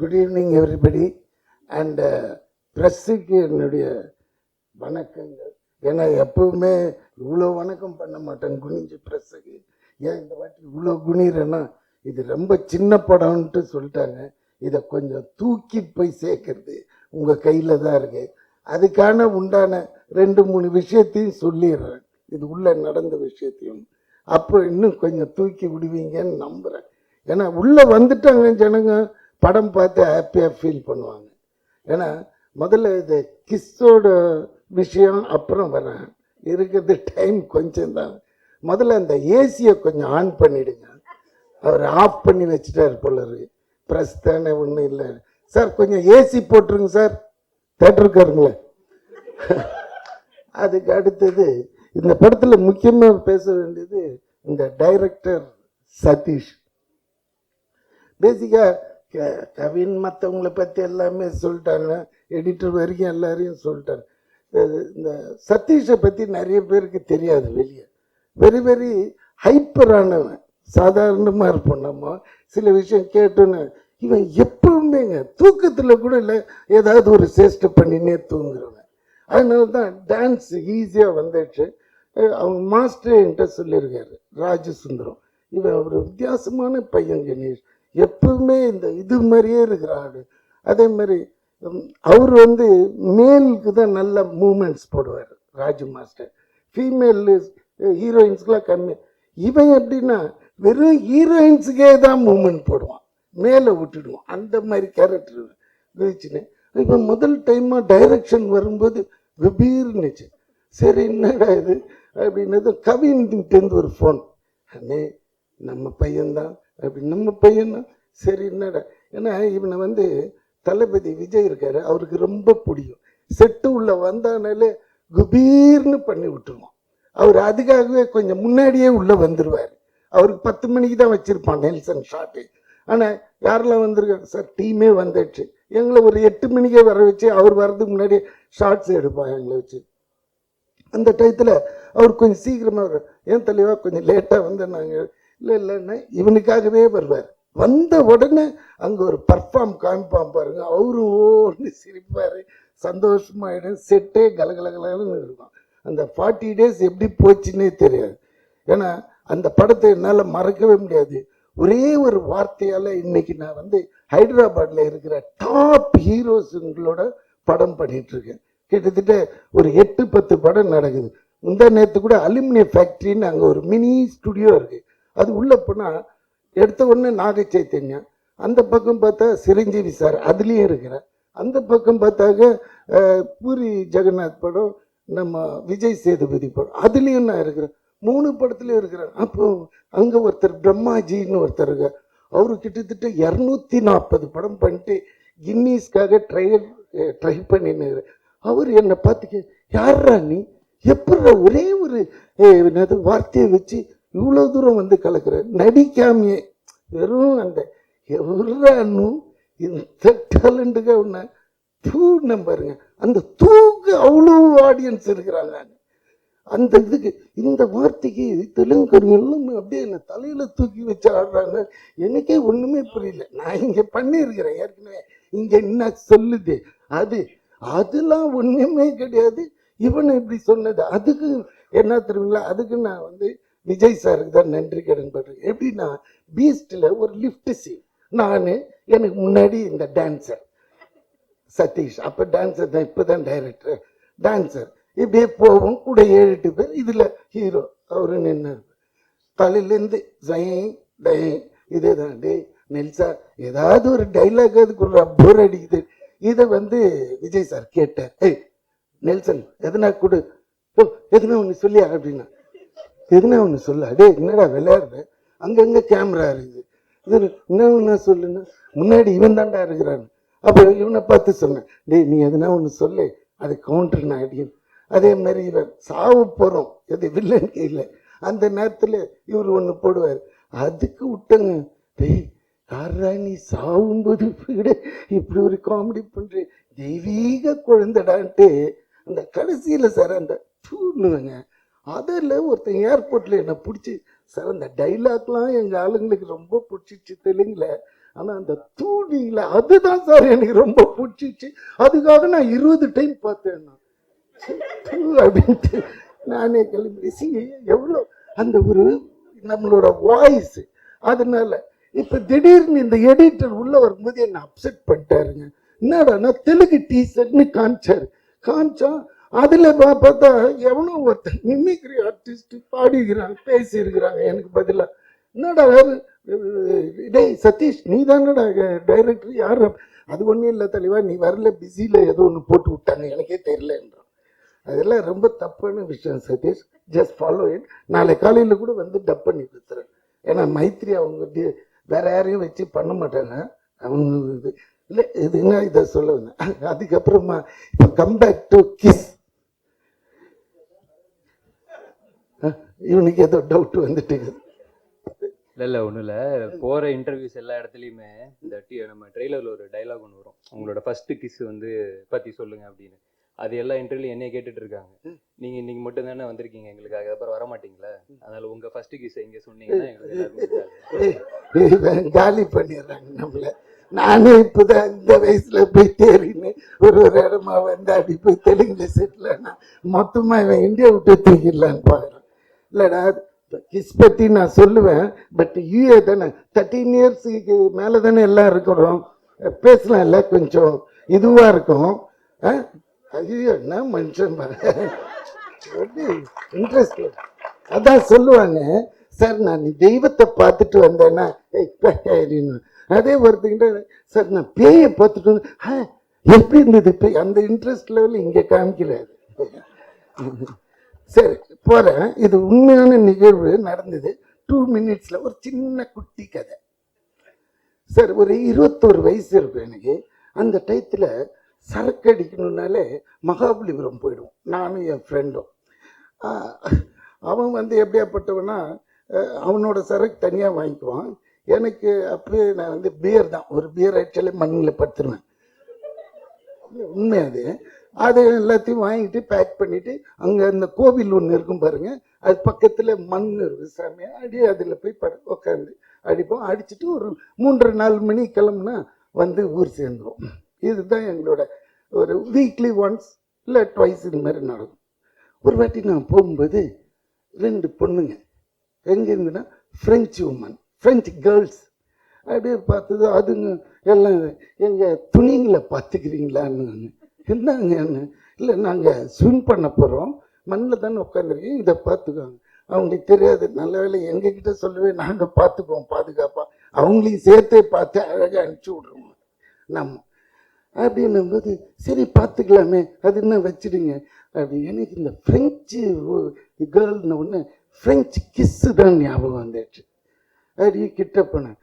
Good evening everybody and ப்ரெஸ்ஸுக்கு என்னுடைய வணக்கங்கள். ஏன்னா எப்பவுமே இவ்வளோ வணக்கம் பண்ண மாட்டேன் குனிஞ்சு ப்ரெஸ்ஸுக்கு ஏன் இந்த வாட்டி இவ்வளோ குனிறேன்னா இது ரொம்ப சின்ன படம்ன்ட்டு சொல்லிட்டாங்க. இதை கொஞ்சம் தூக்கி போய் சேர்க்கறது உங்கள் கையில் தான் இருக்கு. அதுக்கான உண்டான ரெண்டு மூணு விஷயத்தையும் சொல்லிடுறேன். இது உள்ளே நடந்த விஷயத்தையும். அப்போ இன்னும் கொஞ்சம் தூக்கி விடுவீங்கன்னு நம்புகிறேன் ஏன்னா உள்ளே வந்துட்டாங்க ஜனங்க. படம் பார்த்து ஹாப்பியாக ஃபீல் பண்ணுவாங்க. ஏன்னா முதல்ல இது கிஸ்ஸோட விஷயம் அப்புறம் வரேன் இருக்கிறது டைம் கொஞ்சம் தான் முதல்ல அந்த ஏசியை கொஞ்சம் ஆன் பண்ணிவிடுங்க அவர் ஆஃப் பண்ணி வச்சுட்டார் போல இருக்கு. ப்ரெஸ் தானே ஒன்றும் இல்லை. சார் கொஞ்சம் ஏசி போட்டுருங்க சார். தேட்டருக்காருங்களே அதுக்கு அடுத்தது இந்த படத்தில் முக்கியமாக பேச வேண்டியது இந்த டைரக்டர் சதீஷ். பேசிக்காக கவின் மற்றவங்கள பற்றி எல்லாமே சொல்லிட்டாங்க. எடிட்டர் வரைக்கும் எல்லாரையும் சொல்லிட்டாங்க. இந்த சதீஷை பற்றி நிறைய பேருக்கு தெரியாது வெளியே. வெரி வெரி ஹைப்பரானவன் சாதாரணமாக இருப்போம் நம்ம. சில விஷயம் கேட்டோன்னு இவன் எப்பவுமேங்க தூக்கத்தில் கூட இல்லை ஏதாவது ஒரு சேஷ்டை பண்ணினே தூங்குறவன். அதனால தான் டான்ஸ் ஈஸியாக வந்துடுச்சு. அவங்க மாஸ்டர் என்கிட்ட சொல்லியிருக்காரு ராஜசுந்தரம். இவன் ஒரு வித்தியாசமான பையன் கணேஷ். எப்பவுமே இந்த இது மாதிரியே இருக்கிற ஆடு அதே மாதிரி அவர் வந்து மேலுக்கு தான் நல்ல மூமெண்ட்ஸ் போடுவார் ராஜு மாஸ்டர். ஃபீமேல் ஹீரோயின்ஸ்க்குலாம் கம்மி. இவன் எப்படின்னா வெறும் ஹீரோயின்ஸுக்கே தான் மூமெண்ட் போடுவான். மேலே விட்டுடுவான். அந்த மாதிரி கேரக்டர் இருந்துச்சுன்னு இப்போ முதல் டைமாக டைரக்ஷன் வரும்போது வெபீர்னுச்சு சரி என்னடா இது? அப்படின்னது கவின்கிட்டேருந்து ஒரு ஃபோன் அண்ணே நம்ம பையன்தான். அப்படி நம்ம பையன் சரி என்னடா? ஏன்னா இவனை வந்து தளபதி விஜய் இருக்காரு அவருக்கு ரொம்ப பிடிக்கும். செட்டு உள்ள வந்தானாலே குபீர்னு பண்ணி விட்டுருவோம் அவர் அதுக்காகவே கொஞ்சம் முன்னாடியே உள்ளே வந்துடுவார் அவருக்கு பத்து மணிக்கு தான் வச்சுருப்பான் நெல்சன் ஷாட்டு. ஆனால் யாரெல்லாம் வந்திருக்காங்க? சார் டீமே வந்துடுச்சு எங்களை ஒரு எட்டு மணிக்கே வர வச்சு அவர் வர்றதுக்கு முன்னாடியே ஷார்ட்ஸ் எடுப்பான் எங்களை வச்சு. அந்த டயத்தில் அவர் கொஞ்சம் சீக்கிரமாக வரும் ஏன் தலைவா கொஞ்சம் லேட்டாக வந்து நாங்கள் இல்லை இல்லைன்னா இவனுக்காகவே வருவார். வந்த உடனே அங்கே ஒரு பர்ஃபார்ம் காமிப்பான் பாருங்க. அவரு ஓன்னு சிரிப்பார். சந்தோஷமாயிடும். செட்டே கலகலகலன்னு இருக்கும். அந்த ஃபார்ட்டி டேஸ் எப்படி போச்சுன்னே தெரியாது. ஏன்னா அந்த படத்தை என்னால் மறக்கவே முடியாது. ஒரே ஒரு வார்த்தையால் இன்னைக்கு நான் வந்து ஹைதராபாத்தில் இருக்கிற டாப் ஹீரோஸுங்களோட படம் பண்ணிகிட்ருக்கேன் கிட்டத்தட்ட ஒரு எட்டு பத்து படம் நடக்குது. இந்த நேற்று கூட அலுமினியம் ஃபேக்ட்ரின்னு அங்கே ஒரு மினி ஸ்டுடியோ இருக்குது அது உள்ளே போனால் எடுத்த உடனே நாக சைத்தன்யா. அந்த பக்கம் பார்த்தா சிரஞ்சீவி சார் அதுலேயும் இருக்கிறார். அந்த பக்கம் பார்த்தாக்க பூரி ஜெகநாத் படம் நம்ம விஜய் சேதுபதி படம் அதுலேயும் நான் இருக்கிறேன். மூணு படத்துலையும் இருக்கிறேன். அப்போ அங்கே ஒருத்தர் பிரம்மாஜின்னு ஒருத்தர் இருக்கார். அவர் கிட்டத்தட்ட இரநூத்தி நாற்பது படம் பண்ணிட்டு கின்னீஸ்க்காக ட்ரையல் ட்ரை பண்ணின்னு அவர் என்னை பார்த்துக்க யாரா நீ? எப்படா ஒரே ஒரு என்னது வார்த்தையை வச்சு இவ்வளோ தூரம் வந்து கலக்கிற நடிக்காமையே வெறும் அந்த எவ்வளோ இந்த டேலண்ட்டுக்கு ஒன்று தூண்ணம் பாருங்க. அந்த தூக்கு அவ்வளோ ஆடியன்ஸ் இருக்கிறாங்க. அந்த இதுக்கு இந்த வார்த்தைக்கு தெலுங்கு எல்லாம் அப்படியே என்னை தலையில் தூக்கி வச்சு ஆடுறாங்க. எனக்கே ஒன்றுமே புரியல. நான் இங்கே பண்ணியிருக்கிறேன் ஏற்கனவே. இங்கே என்ன சொல்லுது? அது அதெல்லாம் ஒன்றுமே கிடையாது. இவன் இப்படி சொன்னது. அதுக்கு என்ன தெரியுங்களா? அதுக்கு நான் வந்து விஜய் சாருக்கு தான் நன்றி கடன் படுறேன். எப்படின்னா பீஸ்டில் ஒரு லிஃப்ட் சீன் நான் எனக்கு முன்னாடி இந்த டான்சர் சதீஷ். அப்போ டான்சர் தான் இப்போ தான் டைரக்டர் டான்சர் இப்படியே போவோம் கூட ஏழு எட்டு பேர். இதில் ஹீரோ அவரு நின்று தலையிலேருந்து ஜெய் டை இதே தான் டே நெல்சா ஏதாவது ஒரு டைலாக் அதுக்கு ஒரு போர் அடிக்குது. இதை வந்து விஜய் சார் கேட்டார். ஏய் நெல்சன் எதனா கொடு. ஓ எதுனா ஒன்று சொல்லியா? அப்படின்னா எதுனா ஒன்று சொல்ல. அடே என்னடா விளையாடுற? அங்கங்கே கேமரா இருக்குது. இது என்ன ஒன்று சொல்லுன்னா? முன்னாடி இவன் தாண்டா இருக்கிறான். அப்போ இவனை பார்த்து சொன்னேன். டேய் நீ எதுனா ஒன்று சொல்லு. அது கவுண்டர் நான் அடியும் அதே மாதிரி இவன் சாவு போகிறோம் எது வில்லன் கையில் அந்த நேரத்தில் இவர் ஒன்று போடுவார். அதுக்கு விட்டங்க. டேய் யாரா நீ சாவும்போது கூட இப்படி ஒரு காமெடி பண்ணுற தெய்வீக குழந்தைடான்ட்டு அந்த கடைசியில் சார் அந்த தூண்ணுவேங்க அதில் ஒருத்தன் ஏர்போர்ட்டில் என்னை பிடிச்சி சார் அந்த டைலாக்லாம் எங்கள் ஆளுங்களுக்கு ரொம்ப பிடிச்சிச்சு தெலுங்கில். ஆனால் அந்த தூணியில் அதுதான் சார் எனக்கு ரொம்ப பிடிச்சிச்சு. அதுக்காக நான் இருபது டைம் பார்த்தேன் நான். அப்படின்ட்டு நானே கிளம்பி சி எவ்வளோ? அந்த ஒரு நம்மளோட வாய்ஸ் அதனால இப்போ திடீர்னு இந்த எடிட்டர் உள்ள வரும்போது என்னை அப்செட் பண்ணிட்டாருங்க. என்னடான்னா தெலுங்கு டீசர்ட்னு காமிச்சாரு. காமிச்சா அதில் பா- பார்த்தா எவனோ ஒருத்தன் மிமிக்ரி ஆர்டிஸ்ட் பாடிக்கிறாங்க பேசியிருக்கிறாங்க எனக்கு பதிலாக என்னடா யாரு? டேய் சதீஷ் நீ தானடா டைரக்டர் யார் அது ஒன்றும் இல்லை தலைவா நீ வரல பிஸியில் ஏதோ ஒன்று போட்டு விட்டாங்க எனக்கே தெரியலன்றான். அதெல்லாம் ரொம்ப தப்பான விஷயம் சதீஷ். ஜஸ்ட் ஃபாலோ இட் நாளை காலையில் கூட வந்து டப் பண்ணி கொடுத்துறேன். ஏன்னா மைத்ரி அவங்க வேற யாரையும் வச்சு பண்ண மாட்டாங்க. அவங்க இது இல்லை இதுங்க இதை சொல்லுவேன் அதுக்கப்புறமா இப்போ கம்பேக் டு கிஸ் இவனுக்கு ஏதோ டவுட் வந்துட்டு. இல்ல இல்ல ஒண்ணும் இல்ல. போற இன்டர்வியூஸ் எல்லா இடத்துலயுமே இந்த டி நம்ம ட்ரெய்லர்ல ஒரு டைலாக் ஒன்று வரும். உங்களோட ஃபர்ஸ்ட் கிஸ் வந்து பத்தி சொல்லுங்க அப்படின்னு. அது எல்லா இன்டர்வியூல என்னைய கேட்டுட்டு இருக்காங்க. நீங்க இன்னைக்கு மட்டும் தானே வந்திருக்கீங்க எங்களுக்கு அப்புறம் வர மாட்டீங்களா? அதனால உங்க ஃபர்ஸ்ட் கிஸ் எங்க சொன்னீங்கன்னா எங்களுக்கு காலி பண்ணிடுறாங்க நம்மள. நானே இப்போதான் இந்த வயசுல போய் தேறின்னு ஒரு ஒரு இடமா வந்து அப்படி போய் தெலுங்குல செட்டில் மொத்தமா இவன் இந்தியா விட்டு தூக்கிடலான்னு பார்க்குறான் இல்லைடா கிஸ் பற்றி நான் சொல்லுவேன் பட் யூஏ தானே தேர்ட்டீன் இயர்ஸுக்கு மேலே தானே எல்லாம் இருக்கிறோம். பேசலாம் இல்லை கொஞ்சம் இதுவாக இருக்கும். ஆ? ஐயோ என்ன மனுஷன் இன்ட்ரெஸ்ட் அதான் சொல்லுவாங்க சார் நான் தெய்வத்தை பார்த்துட்டு வந்தேன்னா அப்படின்னு. அதே ஒருத்தங்கிட்ட சார் நான் பேயை பார்த்துட்டு வந்தேன். "ஆ, எப்படி இருந்தது? பேய் அந்த இன்ட்ரெஸ்ட் லெவலில் இங்கே காமிக்கிறாரு. சரி போகிறேன் இது உண்மையான நிகழ்வு நடந்தது. டூ மினிட்ஸில் ஒரு சின்ன குட்டி கதை. சார் ஒரு இருபத்தோரு வயசு இருக்கும் எனக்கு. அந்த டயத்தில் சரக்கு அடிக்கணுன்னாலே மகாபலிபுரம் போயிடுவோம். நானும் என் ஃப்ரெண்டும் அவன் வந்து எப்படியாப்பட்டவனா அவனோட சரக்கு தனியாக வாங்கிக்குவான். எனக்கு அப்படியே நான் வந்து பியர் தான். ஒரு பியர் ஆக்சுவலி மண்ணில் படுத்துருவேன். உண்மை அது. அது எல்லாத்தையும் வாங்கிட்டு பேக் பண்ணிட்டு அங்கே அந்த கோவில் ஒன்று இருக்கும் பாருங்க. அது பக்கத்தில் மண் இருக்கு சாமி. அடி அதில் போய் பட உட்காந்து அடிப்போம். அடிச்சுட்டு ஒரு மூன்றரை நாலு மணி கிளம்புனா வந்து ஊர் சேர்ந்துடும் இதுதான் எங்களோட ஒரு வீக்லி ஒன்ஸ் இல்லை ட்வைஸ் இது மாதிரி நடக்கும். ஒரு வாட்டி நான் போகும்போது ரெண்டு பொண்ணுங்க. எங்கேருந்துன்னா ஃப்ரெஞ்சு உமன் ஃப்ரெஞ்சு கேர்ள்ஸ் அப்படியே பார்த்தது அதுங்க எல்லாம் எங்கள் துணிங்களை பார்த்துக்கிறீங்களான்னு என்னங்கன்னு இல்லை நாங்கள் ஸ்விம் பண்ண போகிறோம் மண்ணில் தானே உட்காந்துருக்கீங்க இதை பார்த்துக்கோங்க. அவங்களுக்கு தெரியாது. நல்ல வேளை எங்ககிட்ட சொல்லவே நாங்கள் பார்த்துக்குவோம் பாதுகாப்பாக அவங்களையும் சேர்த்தே பார்த்து அழகாக அனுப்பிச்சி விட்ருவோம் நம்ம அப்படின்னும்போது சரி பார்த்துக்கலாமே. அது என்ன வச்சிடுங்க. அப்படி எனக்கு இந்த ஃப்ரெஞ்சு கேர்ள்னு ஒன்று ஃப்ரெஞ்சு கிஸ்ஸு தான் ஞாபகம் வந்துடுச்சு. அப்படி கிட்ட போனேன்.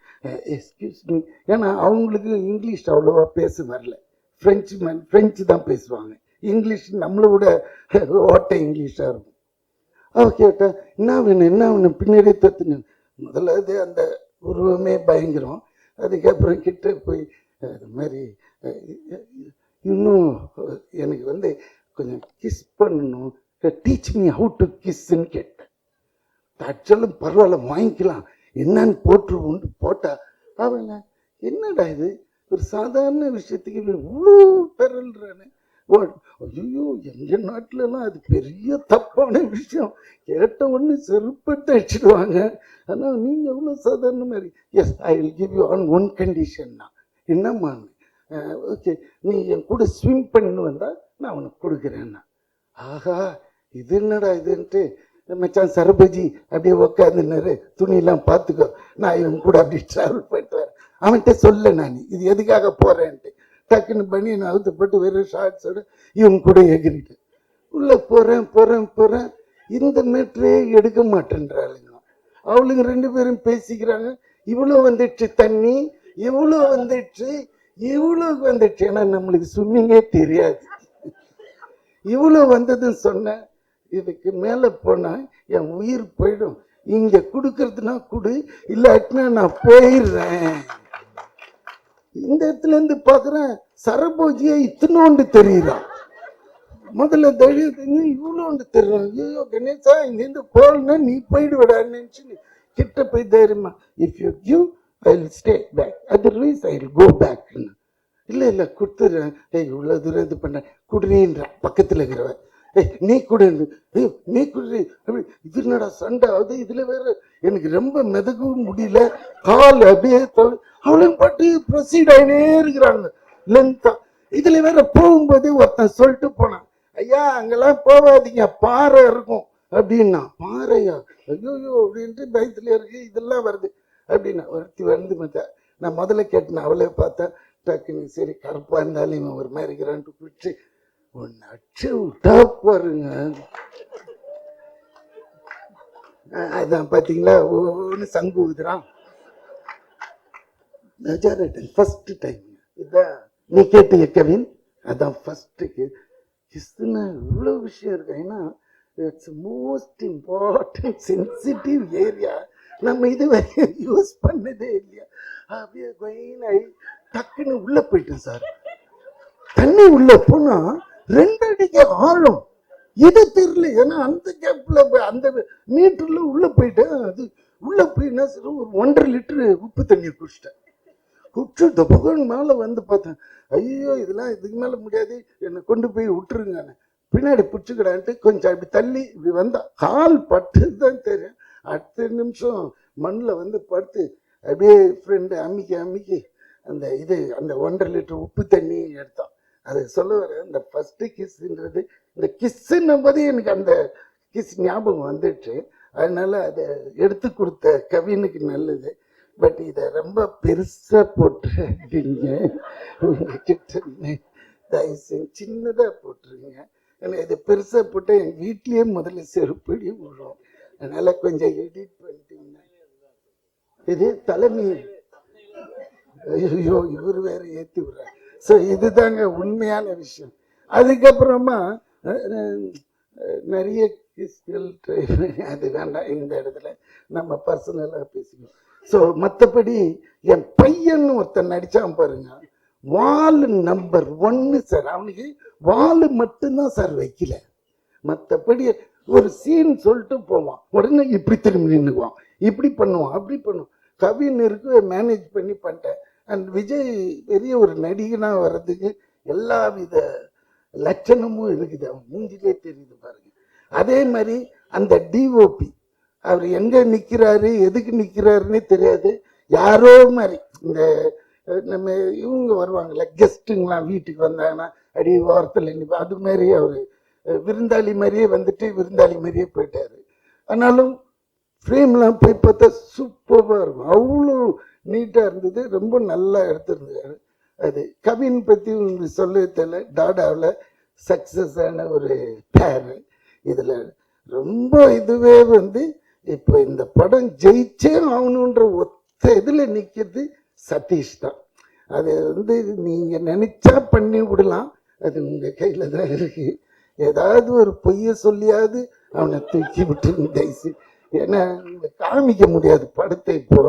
எஸ்கியூஸ் மீ ஏன்னா அவங்களுக்கு இங்கிலீஷ் அவ்வளோவா பேச வரல. ஃப்ரெஞ்சு மேன் ஃப்ரெஞ்சு தான் பேசுவாங்க. இங்கிலீஷ் நம்மளை விட ஓட்ட இங்கிலீஷாக இருக்கும். அவ கேட்டால் என்ன வேணும் என்ன வேணும்? பின்னாடியே தத்துங்க முதல்ல அது அந்த உருவமே பயங்கரம். அதுக்கப்புறம் கிட்ட போய் அது மாதிரி இன்னும் எனக்கு வந்து கொஞ்சம் கிஸ் பண்ணணும். டீச் மீ ஹவு டு கிஸ்ன்னு கேட்டேன். தச்சலும் பரவாயில்ல வாங்கிக்கலாம். என்னன்னு போட்டுருவோம்னு போட்டா அவன் என்னடா இது? ஒரு சாதாரண விஷயத்துக்கு இவ்வளோ பெறல்றானே ஐயோ எங்கள் நாட்டிலலாம் அது பெரிய தப்பான விஷயம். கேட்ட உடனே செருப்பட்டு அடிச்சிடுவாங்க. ஆனால் நீங்கள் எவ்வளோ சாதாரண மாதிரி yes I will give you on one கண்டிஷன்னா என்னம்மா ஓகே நீ என் கூட ஸ்விம் பண்ணின்னு வந்தால் நான் உனக்கு கொடுக்குறேன்னா ஆஹா இது என்னடா இதுன்ட்டு மச்சான் சரபஜி அப்படியே உக்காந்துனாரு துணியெல்லாம் பார்த்துக்கோ. நான் இவன் கூட அப்படியே ட்ராவல் பண்ணிட்டு வரேன். அவன்கிட்ட சொல்ல நான். இது எதுக்காக போகிறேன்ட்டு டக்குன்னு பண்ணி நான் அவுத்துப்பட்டு வெறும் ஷார்ட்ஸோட இவன் கூட எகிரிட்டு உள்ளே போகிறேன் போகிறேன் போகிறேன் இந்த மேட்ரே எடுக்க மாட்டேன்றாளுங்க அவளுங்க ரெண்டு பேரும் பேசிக்கிறாங்க. இவ்வளோ வந்துடுச்சு தண்ணி இவ்வளோ வந்துடுச்சு இவ்வளோ வந்துடுச்சு. ஏன்னா நம்மளுக்கு ஸ்விம்மிங்கே தெரியாது. இவ்வளோ வந்ததுன்னு சொன்னேன். இதுக்கு மேலே போனால் என் உயிர் போயிடும். இங்கே கொடுக்கறதுனா கொடு இல்லாட்டினா நான் போயிடுறேன். இந்த இடத்துல இருந்து பார்க்குறேன் சரபோஜியை இத்தனோண்டு தெரியுதான் முதல்ல தைரியம் இவ்வளோண்டு தெரியும். ஐயோ கணேசா இங்கேருந்து போகலன்னா நீ போயிடுவிடான்னு நினச்சின்னு கிட்ட போய் தைரியமா if you give I will stay back otherwise I will go பேக்னு இல்லை இல்லை கொடுத்துட்றேன். ஏய் இவ்வளோ தூரம் இது பண்ண குடுறீன்ற பக்கத்தில் இருக்கிறவன். நீ கொடு. ஏய் நீ கொடு. அப்படி இது என்னடா சண்டை? அது இதில் வேற. எனக்கு ரொம்ப மெதகவும் முடியல. கால் அப்படியே அவளும் பாட்டு ப்ரொசீட் ஆகினே இருக்கிறாங்க. லென்த்தா இதுல வேற போகும்போது ஒருத்தன் சொல்லிட்டு போனான். ஐயா அங்கெல்லாம் போகாதீங்க. பாறை இருக்கும். அப்படின்னா பாறையா? ஐயோயோ அப்படின்ட்டு பயத்துல இருக்கு. இதெல்லாம் வருது. அப்படின்னா ஒருத்தி வந்து மத்த நான் முதல்ல கேட்டேன் அவளே பார்த்தா டக்குன்னு சரி கருப்பாக இருந்தாலும் இவன் ஒரு மாதிரி இருக்கிறான்ட்டு பிடிச்சி ஒன்று அச்சு விட்டா பாருங்க. அதான் பார்த்தீங்களா ஒன்று சங்கு ஊதுறான். மெஜாரிட்டி ஃபர்ஸ்ட் டைம் இதான் நீ கேட்டிய கவின்? அதான் ஃபர்ஸ்ட் கிஸ்துன்னா இவ்வளோ விஷயம் இருக்கு. ஏன்னா it's most important sensitive area நம்ம இது யூஸ் பண்ணதே இல்லையா? அப்படியே ஆகி டக்குன்னு உள்ளே போயிட்டேன் சார் தண்ணி உள்ளே போனால் ரெண்டு அடிக்கு ஆழம். இது தெரியல? ஏன்னா அந்த கேப்ல அந்த மீட்டர்ல உள்ள போயிட்டேன் அது உள்ள போய் என்ன செய்றேன், ஒரு ஒன்றரை லிட்டரு உப்பு தண்ணியை குடிச்சிட்டேன். குடிச்சு இந்த புகழ் மேலே வந்து பார்த்தேன். ஐயோ இதெல்லாம் இதுக்கு மேலே முடியாது. என்னை கொண்டு போய் விட்டுருங்க. பின்னாடி பிடிச்சிக்கிடான்ட்டு கொஞ்சம் அப்படி தள்ளி இப்படி வந்தா கால் பட்டு தான் தெரியும். அடுத்த நிமிஷம் மண்ணில் வந்து படுத்து அப்படியே ஃப்ரெண்டு அம்மிக்கி அம்மிக்கி அந்த இது அந்த ஒன்றரை லிட்டர் உப்பு தண்ணி எடுத்தான். அது சொல்ல வர இந்த ஃபஸ்ட்டு கிஸ்ன்றது இந்த கிஸ்ஸுன்னும் போது எனக்கு அந்த கிஸ் ஞாபகம் வந்துட்டு அதனால அதை எடுத்து கொடுத்த கவினுக்கு நல்லது. பட் இதை ரொம்ப பெருசாக போட்டுருங்க உங்ககிட்ட தயவு செஞ்சு சின்னதாக போட்டுருங்க. ஏன்னா இதை பெருசாக போட்டால் என் வீட்லேயே முதல்ல செருப்படி விழும். அதனால் கொஞ்சம் எடிட் பண்ணிட்டீங்கன்னா. இது தலைமை. ஐயோ இவர் வேற ஏற்றி விடுறார். ஸோ இதுதாங்க உண்மையான விஷயம். அதுக்கப்புறமா நிறைய கிறிஸ்டியல் அது வேண்டாம் இந்த இடத்துல நம்ம பர்சனலாக பேசிக்கணும். ஸோ மற்றபடி என் பையன் ஒருத்தன் நடித்தான் பாருங்க. வால் நம்பர் ஒன்று சார் அவனுக்கு வால் மட்டும்தான் சார் வைக்கல. மற்றபடி ஒரு சீன் சொல்லிட்டு போவான். உடனே இப்படி திரும்பி நின்றுக்குவான் இப்படி பண்ணுவான் அப்படி பண்ணுவான். கவிஞருக்கு மேனேஜ் பண்ணி பண்ணிட்டேன். அண்ட் விஜய் பெரிய ஒரு நடிகனாக வர்றதுக்கு எல்லா வித லட்சணமும் இருக்குது. அவன் மூஞ்சிலே தெரியுது பாருங்க. அதே மாதிரி அந்த டிஓபி அவர் எங்கே நிற்கிறாரு எதுக்கு நிற்கிறாருன்னே தெரியாது. யாரோ மாதிரி இந்த நம்ம இவங்க வருவாங்கல்ல கெஸ்ட்டுங்களாம் வீட்டுக்கு வந்தாங்கன்னா அடி ஓரத்தில் நிற்பா அது மாதிரி அவர் விருந்தாளி மாதிரியே வந்துட்டு விருந்தாளி மாதிரியே போயிட்டாரு. ஆனாலும் ஃப்ரேம்லாம் போய் பார்த்தா சூப்பராக இருக்கும். அவ்வளோ நீட்டாக இருந்தது. ரொம்ப நல்லா எடுத்திருந்தாரு. அது கவின் பற்றி உங்களுக்கு சொல்ல தெரியல. டாடாவில் சக்ஸஸ் ஆன ஒரு பேர் இதில் ரொம்ப இதுவே வந்து இப்போ இந்த படம் ஜெயிச்சே ஆகணுன்ற ஒத்த இதில் நிற்கிறது சதீஷ் தான். அது வந்து நீங்கள் நினச்சா பண்ணி விடலாம். அது உங்கள் கையில் தான் இருக்கு. ஏதாவது ஒரு பொய்யை சொல்லியாவது அவனை தூக்கி விட்டு தயசு ஏன்னா காமிக்க முடியாது படத்தை இப்போ.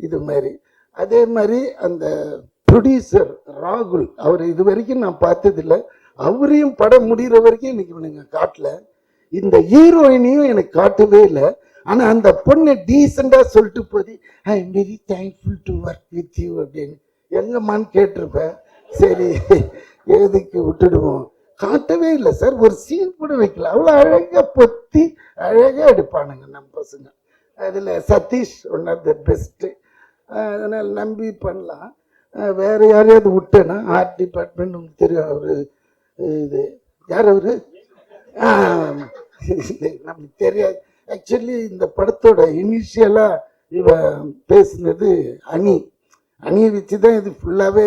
இது மாதிரி. அதே மாதிரி அந்த ப்ரொடியூசர் ராகுல் அவர் இது வரைக்கும் நான் பார்த்ததில்ல. அவரையும் படம் முடிகிற வரைக்கும் இன்றைக்கி நீங்கள் காட்டல. இந்த ஹீரோயினையும் எனக்கு காட்டவே இல்லை. ஆனால் அந்த பொண்ணு டீசெண்டாக சொல்லிட்டு போது I am very thankful to work with you அப்படின்னு. எங்கம்மான்னு கேட்டிருப்பேன். சரி எதுக்கு விட்டுடுவோம். காட்டவே இல்லை சார். ஒரு சீன் கூட வைக்கல. அவ்வளோ அழகாக பொத்தி அழகாக எடுப்பானுங்க நம்ம பசங்க. அதில் Sathish one of the best அதனால் நம்பி பண்ணலாம். வேறு யாரையாவது விட்டேன்னா ஆர்ட் டிபார்ட்மெண்ட் உங்களுக்கு தெரியும் அவர் இது யார் அவர்? இது நமக்கு தெரியாது. ஆக்சுவலி இந்த படத்தோட இனிஷியலாக இவ பேசினது அணி. அணியை வச்சு தான் இது ஃபுல்லாகவே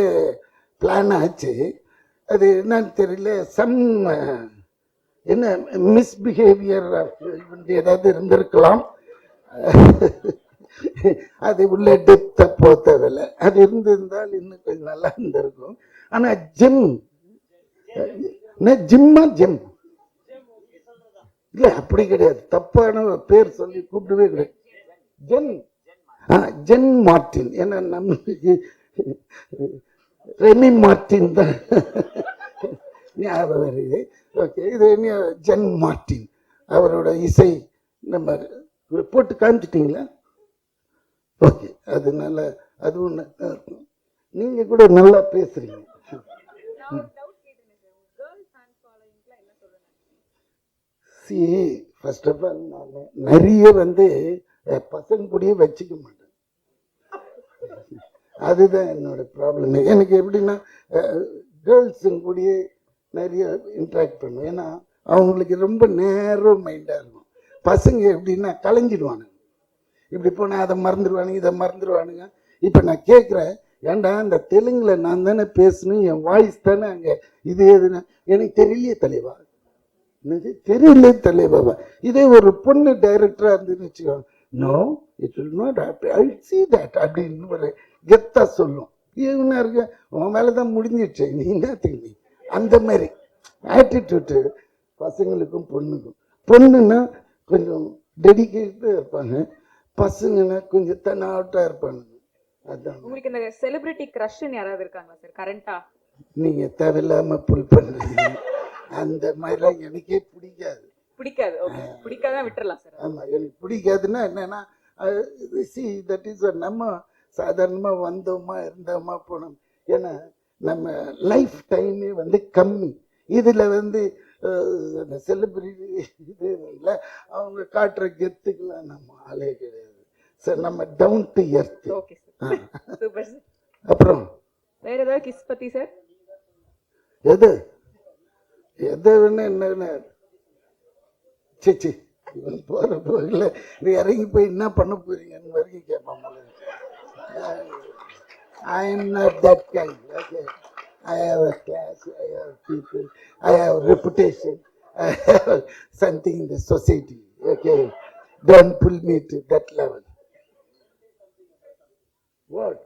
பிளான் ஆச்சு. அது என்னன்னு தெரியல சம் என்ன மிஸ்பிஹேவியர் ஏதாவது இருந்திருக்கலாம். அது உள்ள டெப்த்தை போக தேவையில்ல அது இருந்திருந்தால் இன்னும் கொஞ்சம் நல்லா இருந்திருக்கும். ஆனா ஜெம் ஜிம்மா ஜெம் இல்ல அப்படி கிடையாது. தப்பான பேர் சொல்லி கூப்பிடவே கிடையாது. ஜென் ஆ ஜென் மார்டின் ஏன்னா நம்மளுக்கு ரெமி மார்டின் தான். ஞாபகம் வருது. ஓகே இது என்ன ஜென் மார்டின் அவரோட இசை நம்ம போட்டு காமிச்சிட்டிங்களா? ஓகே அதனால அது ஒன்று இருக்கும். நீங்கள் கூட நல்லா பேசுகிறீங்க சி ஃபர்ஸ்ட் ஆஃப் ஆல் நான் நிறைய வந்து பசங்க கூடயே வச்சுக்க மாட்டேன். அதுதான் என்னோட ப்ராப்ளம் எனக்கு எப்படின்னா கேர்ள்ஸுங்க கூடயே நிறைய இன்ட்ராக்ட் பண்ணுவேன். ஏன்னா அவங்களுக்கு ரொம்ப நேரம் மைண்டாக இருக்கும். பசங்க எப்படின்னா கலைஞ்சிடுவாங்க இப்படி போனால் அதை மறந்துடுவானுங்க இதை மறந்துடுவானுங்க. இப்போ நான் கேட்குறேன் ஏன்டா இந்த தெலுங்கில் நான் தானே பேசணும் என் வாய்ஸ் தானே அங்கே இது எதுனா எனக்கு தெரியலையே தலைவா. என்னது? தெரியல தலைவா. இதே ஒரு பொண்ணு டைரக்டராக இருந்துன்னு வச்சுக்கோங்க. No it will not I see that அப்படின்னு ஒரு கெத்தாக சொல்லும். இவனா இருக்க உன் மேலே தான் முடிஞ்சிடுச்சு. நீ என்ன நீ அந்த மாதிரி. ஆட்டிடியூட்டு பசங்களுக்கும் பொண்ணுக்கும். பொண்ணுன்னா கொஞ்சம் டெடிக்கேட்டாக இருப்பாங்க. பசங்கன்னா கொஞ்சம் தன்னாட்டாக இருப்பாங்க. அதான். உங்களுக்கு இந்த செலிபிரிட்டி க்ரஷ்ன்னு யாராவது இருக்காங்களா சார் கரண்டா நீங்க தேவையில்லாம புல் பண்றீங்க அந்த மாதிரிலாம் எனக்கே பிடிக்காது. பிடிக்காது. ஓகே பிடிக்காதான் விட்டுறலாம் சார் ஆமா எனக்கு பிடிக்காதுன்னா என்னன்னா சி தட் இஸ் நம்ம சாதாரணமா வந்தோமா இருந்தோமா போனோம். ஏன்னா நம்ம லைஃப் டைமே வந்து கம்மி. இதுல வந்து செலிபிரிட்டி இது இல்லை அவங்க காட்டுற கெத்துக்கெல்லாம் நம்ம ஆளே கிடையாது. சார் நம்ம down to earth okay sir super sir அப்புறம்? வேற ஏதாவது கிஸ் பத்தி சார் எது? எதை வேணா? என்ன சிச்சி இவன் போற போகல நீ இறங்கி போய் என்ன பண்ண போறீங்கன்னு வரைக்கும் கேட்பான் போல I am not that kind okay I have a class I have people I have reputation I have something in the society okay don't pull me to that level what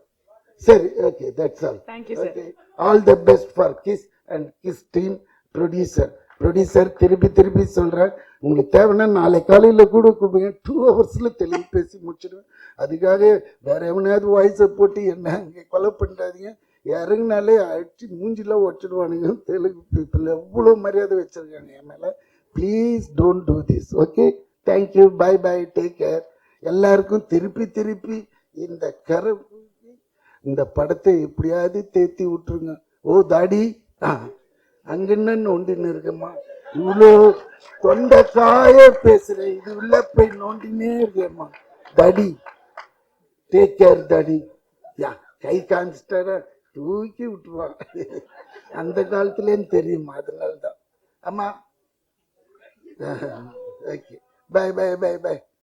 சரி okay that's all Thank you, sir. Okay. All the best for KISS and KISS team producer. Producer திருப்பி திருப்பி சொல்கிறேன் உங்களுக்கு தேவைன்னா நாளை காலையில் கூட கூப்பிடுங்க. டூ ஹவர்ஸில் தெளிவு பேசி முடிச்சிடுவேன். அதுக்காக வேற எவனையாவது வாய்ஸை போட்டு என்ன அங்கே கொலை பண்ணிடாதீங்க இறங்குனாலே அடிச்சு மூஞ்சிலாம் ஒட்டிடுவானுங்க. தெலுங்கு பீப்புள் எவ்வளோ மரியாதை வச்சுருக்காங்க என் மேலே. Please don't do this okay thank you bye bye take care எல்லாருக்கும் திருப்பி திருப்பி இந்த கரை இந்த படத்தை எப்படியாவது தேத்தி விட்டுருங்க. ஓ தாடி. ஆ அங்கன்னு நோண்டின்னு இருக்கம்மா. இவ்வளோ தொண்டை காய இது உள்ள போய் நோண்டினே இருக்கேம்மா. தடி. டேக் கேர் தடி. யா கை காமிச்சிட்டாரா தூக்கி விட்டுருவான் அந்த காலத்துலேன்னு தெரியுமா அதனால தான். ஆமா okay bye bye bye bye